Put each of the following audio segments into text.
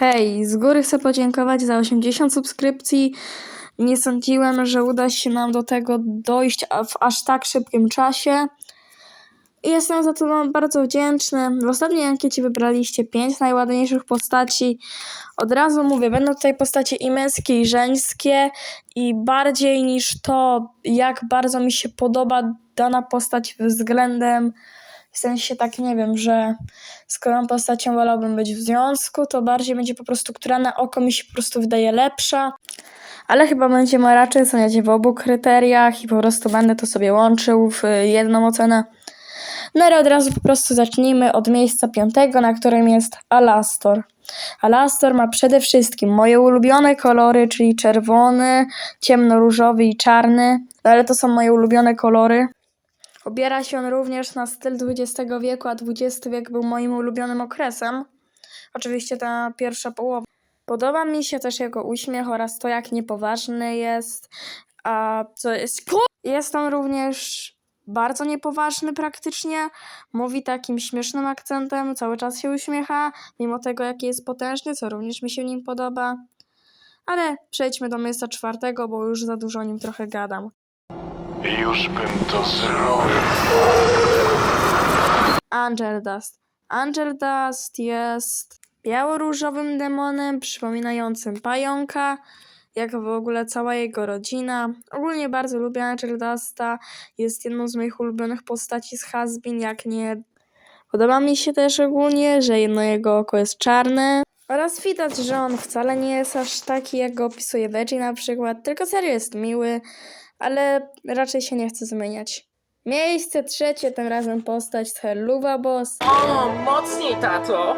Hej, z góry chcę podziękować za 80 subskrypcji. Nie sądziłem, że uda się nam do tego dojść w aż tak szybkim czasie. Jestem za to wam bardzo wdzięczny. W ostatniej ankiecie wybraliście 5 najładniejszych postaci. Od razu mówię, będą tutaj postacie i męskie, i żeńskie. I bardziej niż to, jak bardzo mi się podoba dana postać względem w sensie tak nie wiem, że z którą postacią wolałbym być w związku, to bardziej będzie po prostu, która na oko mi się po prostu wydaje lepsza. Ale chyba będziemy raczej oceniać w obu kryteriach i po prostu będę to sobie łączył w y, jedną ocenę. No ale od razu po prostu zacznijmy od miejsca piątego, na którym jest Alastor. Alastor ma przede wszystkim moje ulubione kolory, czyli czerwony, ciemnoróżowy i czarny, no ale to są moje ulubione kolory. Obiera się on również na styl XX wieku, a XX wiek był moim ulubionym okresem. Oczywiście ta pierwsza połowa. Podoba mi się też jego uśmiech oraz to, jak niepoważny jest. A co jest. Jest on również bardzo niepoważny praktycznie. Mówi takim śmiesznym akcentem, cały czas się uśmiecha, mimo tego, jaki jest potężny, co również mi się nim podoba. Ale przejdźmy do miejsca czwartego, bo już za dużo o nim trochę gadam. Już bym to zrobił. Angel Dust. Angel Dust jest biało-różowym demonem przypominającym pająka, jak w ogóle cała jego rodzina. Ogólnie bardzo lubię Angel Dusta. Jest jedną z moich ulubionych postaci z Hasbin, jak nie... Podoba mi się też ogólnie, że jedno jego oko jest czarne. Oraz widać, że on wcale nie jest aż taki, jak go opisuje Veggie na przykład, tylko serio jest miły, ale raczej się nie chce zmieniać. Miejsce trzecie, tym razem postać z Helluva Boss. O, mocniej, tato!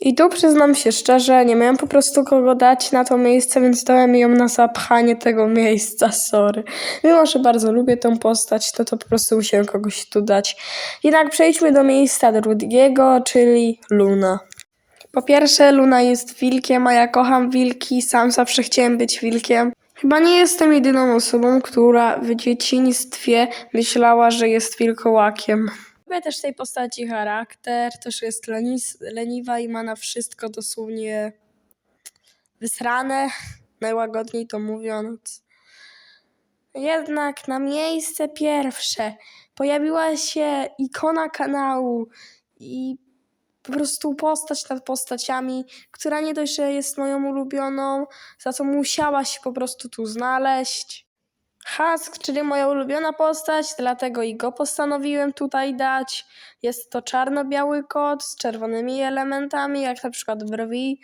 I tu przyznam się szczerze, nie miałem po prostu kogo dać na to miejsce, więc dałem ją na zapchanie tego miejsca, sorry. Mimo, że bardzo lubię tą postać, to to po prostu musiałem kogoś tu dać. Jednak przejdźmy do miejsca drugiego, czyli Luna. Po pierwsze, Luna jest wilkiem, a ja kocham wilki, sam zawsze chciałem być wilkiem. Chyba nie jestem jedyną osobą, która w dzieciństwie myślała, że jest wilkołakiem. Lubię też tej postaci charakter, też jest lenis, leniwa i ma na wszystko dosłownie wysrane, najłagodniej to mówiąc. Jednak na miejsce pierwsze pojawiła się ikona kanału i po prostu postać nad postaciami, która nie dość, że jest moją ulubioną, za co musiała się po prostu tu znaleźć. Husk, czyli moja ulubiona postać, dlatego i go postanowiłem tutaj dać. Jest to czarno-biały kot z czerwonymi elementami, jak na przykład brwi.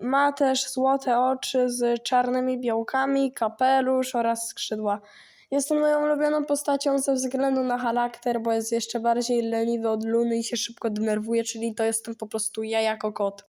Ma też złote oczy z czarnymi białkami, kapelusz oraz skrzydła. Jest on moją ulubioną postacią ze względu na charakter, bo jest jeszcze bardziej leniwy od Luny i się szybko denerwuje, czyli to jestem po prostu ja jako kot.